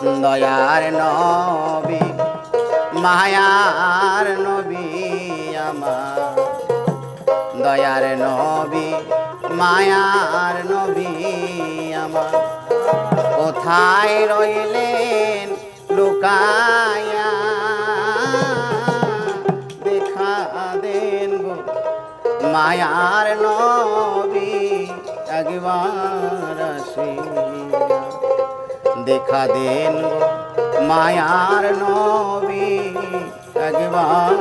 দয়ার নবী, মায়ার নবী আমার। দয়ার নবী, মায়ার নবী আমার। কোথায় রইলেন লুকায়া দেখা দেন গো, মায়ার নবী আসিয়া দেখা দেন মায়ার নবী একবার